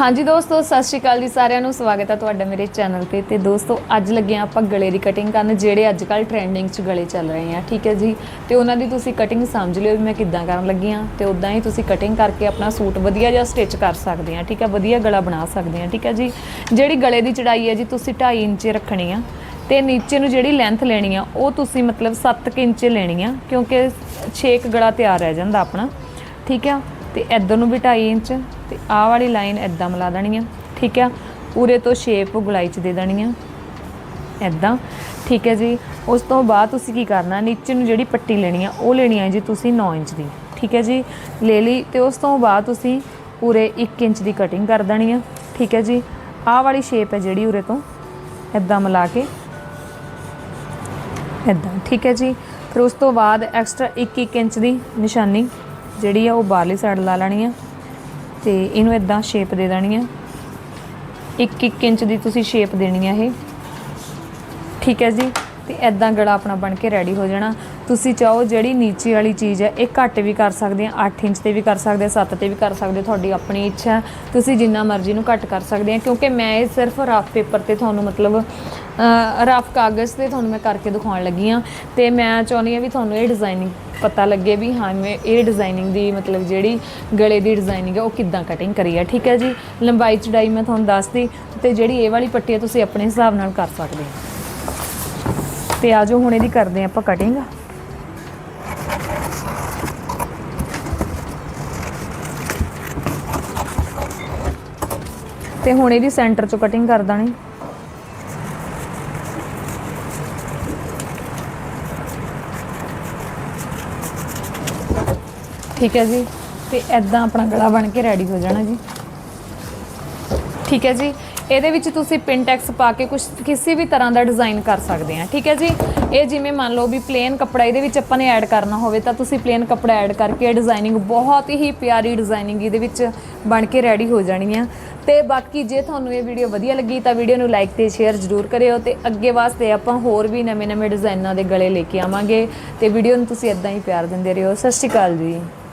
ਹਾਂਜੀ ਦੋਸਤੋ, ਸਤਿ ਸ਼੍ਰੀ ਅਕਾਲ ਜੀ ਸਾਰਿਆਂ ਨੂੰ। ਸਵਾਗਤ ਹੈ ਤੁਹਾਡਾ ਮੇਰੇ ਚੈਨਲ ਤੇ। ਤੇ ਦੋਸਤੋ, ਅੱਜ ਲੱਗੇ ਹਾਂ ਆਪਾਂ ਗਲੇ ਦੀ ਕਟਿੰਗ ਕਰਨ, ਜਿਹੜੇ ਅੱਜ ਕੱਲ ਟ੍ਰੈਂਡਿੰਗ 'ਚ ਗਲੇ ਚੱਲ ਰਹੇ ਆ। ਠੀਕ ਹੈ ਜੀ? ਤੇ ਉਹਨਾਂ ਦੀ ਤੁਸੀਂ ਕਟਿੰਗ ਸਮਝ ਲਿਓ ਵੀ ਮੈਂ ਕਿੱਦਾਂ ਕਰਨ ਲੱਗੀ ਹਾਂ। ਤੇ ਉਦਾਂ ਹੀ ਤੁਸੀਂ ਕਟਿੰਗ ਕਰਕੇ ਆਪਣਾ ਸੂਟ ਵਧੀਆ ਜਿਹਾ ਸਟਿਚ ਕਰ ਸਕਦੇ ਆ ਠੀਕ ਹੈ? ਵਧੀਆ ਗਲਾ ਬਣਾ ਸਕਦੇ ਆ ਠੀਕ ਹੈ ਜੀ? ਜਿਹੜੀ ਗਲੇ ਦੀ ਚੜਾਈ ਹੈ ਜੀ, ਤੁਸੀਂ 2.5 ਇੰਚ ਰੱਖਣੀ ਆ। ਤੇ ਨੀਚੇ ਨੂੰ ਜਿਹੜੀ ਲੈਂਥ ਲੈਣੀ ਆ, ਉਹ ਤੁਸੀਂ ਮਤਲਬ 7 ਇੰਚ ਲੈਣੀ ਆ। ਕਿਉਂਕਿ 6 ਗਲਾ ਤਿਆਰ ਰਹਿ ਜਾਂਦਾ ਆਪਣਾ। ਠੀਕ ਆ? ਤੇ ਇੱਧਰ ਨੂੰ ਵੀ 2.5 ਇੰਚ ਤੇ ਆਹ ਵਾਲੀ ਲਾਈਨ ਇਦਾਂ ਮਿਲਾ ਦੇਣੀ ਆ, ਠੀਕ ਆ? ਪੂਰੇ ਤੋਂ ਸ਼ੇਪ ਗੁਲਾਈ ਚ ਦੇ ਦੇਣੀ ਆ, ਇਦਾਂ। ਠੀਕ ਹੈ ਜੀ? ਉਸ ਤੋਂ ਬਾਅਦ ਤੁਸੀਂ ਕੀ ਕਰਨਾ, ਨੀਚੇ ਨੂੰ ਜਿਹੜੀ ਪੱਟੀ ਲੈਣੀ ਆ, ਉਹ ਲੈਣੀ ਆ ਜੀ ਤੁਸੀਂ 9 ਇੰਚ ਦੀ, ਠੀਕ ਹੈ ਜੀ? ਲੈ ਲਈ ਤੇ ਉਸ ਤੋਂ ਬਾਅਦ ਤੁਸੀਂ ਪੂਰੇ 1 ਇੰਚ ਦੀ ਕਟਿੰਗ ਕਰ ਦੇਣੀ ਆ, ਠੀਕ ਹੈ ਜੀ? ਆਹ ਵਾਲੀ ਸ਼ੇਪ ਹੈ ਜਿਹੜੀ ਉਰੇ ਤੋਂ, ਇਦਾਂ ਮਿਲਾ ਕੇ। ਇਦਾਂ, ਠੀਕ ਹੈ ਜੀ? ਫਿਰ ਉਸ ਤੋਂ ਬਾਅਦ ਐਕਸਟਰਾ 1-1 ਇੰਚ ਦੀ ਨਿਸ਼ਾਨੀ ਜਿਹੜੀ ਆ ਉਹ ਬਾਹਰਲੀ ਸਾਈਡ ਲਾ ਲੈਣੀ ਆ ਤੇ ਇਹਨੂੰ ਇਦਾਂ ਸ਼ੇਪ ਦੇ ਦੇਣੀ ਆ। 1-1 ਇੰਚ ਦੀ ਤੁਸੀਂ ਸ਼ੇਪ ਦੇਣੀ ਆ ਇਹ। ਠੀਕ ਹੈ ਜੀ? ਤੇ ਇਦਾਂ ਗਲਾ ਆਪਣਾ ਬਣ ਕੇ ਰੈਡੀ ਹੋ ਜਾਣਾ। ਤੁਸੀਂ ਚਾਹੋ ਜਿਹੜੀ ਨੀਚੇ ਵਾਲੀ ਚੀਜ਼ ਹੈ, ਇਹ ਘੱਟ ਵੀ ਕਰ ਸਕਦੇ ਆ 8 ਇੰਚ ਤੇ ਵੀ ਕਰ ਸਕਦੇ ਆ 7 ਤੇ ਵੀ ਕਰ ਸਕਦੇ ਤੁਹਾਡੀ ਆਪਣੀ ਇੱਛਾ ਤੁਸੀਂ ਜਿੰਨਾ ਮਰਜ਼ੀ ਨੂੰ ਘੱਟ ਕਰ ਸਕਦੇ ਆ, ਕਿਉਂਕਿ ਮੈਂ ਇਹ ਸਿਰਫ ਰਫ ਪੇਪਰ ਤੇ ਤੁਹਾਨੂੰ ਮਤਲਬ ਰਫ ਕਾਗਜ਼ ਤੇ ਤੁਹਾਨੂੰ ਮੈਂ ਕਰਕੇ ਦਿਖਾਉਣ ਲੱਗੀ ਆ। ਤੇ ਮੈਂ ਚਾਹੁੰਦੀ ਆ ਵੀ ਤੁਹਾਨੂੰ ਇਹ ਡਿਜ਼ਾਈਨਿੰਗ ਪਤਾ ਲੱਗੇ ਵੀ ਹਾਂ, ਮੈਂ ਇਹ ਡਿਜ਼ਾਈਨਿੰਗ ਦੀ ਮਤਲਬ ਜਿਹੜੀ ਗਲੇ ਦੀ ਡਿਜ਼ਾਈਨਿੰਗ ਹੈ, ਉਹ ਕਿੱਦਾਂ ਕਟਿੰਗ ਕਰੀ ਹੈ ਠੀਕ ਹੈ ਜੀ? ਲੰਬਾਈ ਚੜਾਈ ਮੈਂ ਤੁਹਾਨੂੰ ਦੱਸਦੀ, ਤੇ ਜਿਹੜੀ ਇਹ ਵਾਲੀ ਪੱਟੀ ਹੈ, ਤੁਸੀਂ ਆਪਣੇ ਹਿਸਾਬ ਨਾਲ ਕਰ ਸਕਦੇ ਹੋ ਤੇ ਆਜੋ ਹੁਣ ਇਹਦੀ ਕਰਦੇ ਹਾਂ ਆਪਾਂ ਕਟਿੰਗ ਤੇ ਹੁਣ ਇਹਦੀ ਸੈਂਟਰ ਚੋਂ ਕਟਿੰਗ ਕਰ ਦਾਣੀ। ਠੀਕ ਹੈ ਜੀ, ਤੇ ਐਦਾਂ ਆਪਣਾ ਗਲਾ ਬਣ ਕੇ ਰੈਡੀ ਹੋ ਜਾਣਾ ਜੀ। ਠੀਕ ਹੈ ਜੀ, ਇਹਦੇ ਵਿੱਚ ਤੁਸੀਂ ਪਿੰਟੈਕਸ ਪਾ ਕੇ ਕੁਝ ਕਿਸੇ ਵੀ ਤਰ੍ਹਾਂ ਦਾ ਡਿਜ਼ਾਈਨ ਕਰ ਸਕਦੇ ਆ ਠੀਕ ਹੈ ਜੀ, ਇਹ ਜਿਵੇਂ ਮੰਨ ਲਓ ਵੀ ਪਲੇਨ ਕੱਪੜਾ ਇਹਦੇ ਵਿੱਚ ਆਪਾਂ ਨੇ ਐਡ ਕਰਨਾ ਹੋਵੇ ਤਾਂ ਤੁਸੀਂ ਪਲੇਨ ਕੱਪੜਾ ਐਡ ਕਰਕੇ ਡਿਜ਼ਾਈਨਿੰਗ ਬਹੁਤ ਹੀ ਪਿਆਰੀ ਡਿਜ਼ਾਈਨਿੰਗ ਇਹਦੇ ਵਿੱਚ ਬਣ ਕੇ ਰੈਡੀ ਹੋ ਜਾਣੀ ਆ। ਤੇ ਬਾਕੀ ਜੇ ਤੁਹਾਨੂੰ ਇਹ ਵੀਡੀਓ ਵਧੀਆ ਲੱਗੀ ਤਾਂ ਵੀਡੀਓ ਨੂੰ ਲਾਈਕ ਤੇ ਸ਼ੇਅਰ ਜ਼ਰੂਰ ਕਰਿਓ ਤੇ ਅੱਗੇ ਵਾਸਤੇ ਆਪਾਂ ਹੋਰ ਵੀ ਨਵੇਂ-ਨਵੇਂ ਡਿਜ਼ਾਈਨਾਂ ਦੇ ਗਲੇ ਲੈ ਕੇ ਆਵਾਂਗੇ ਤੇ ਵੀਡੀਓ ਨੂੰ ਤੁਸੀਂ ਇਦਾਂ ਹੀ ਪਿਆਰ ਦਿੰਦੇ ਰਹੋ। ਸਤਿ ਸ਼੍ਰੀ ਅਕਾਲ ਜੀ।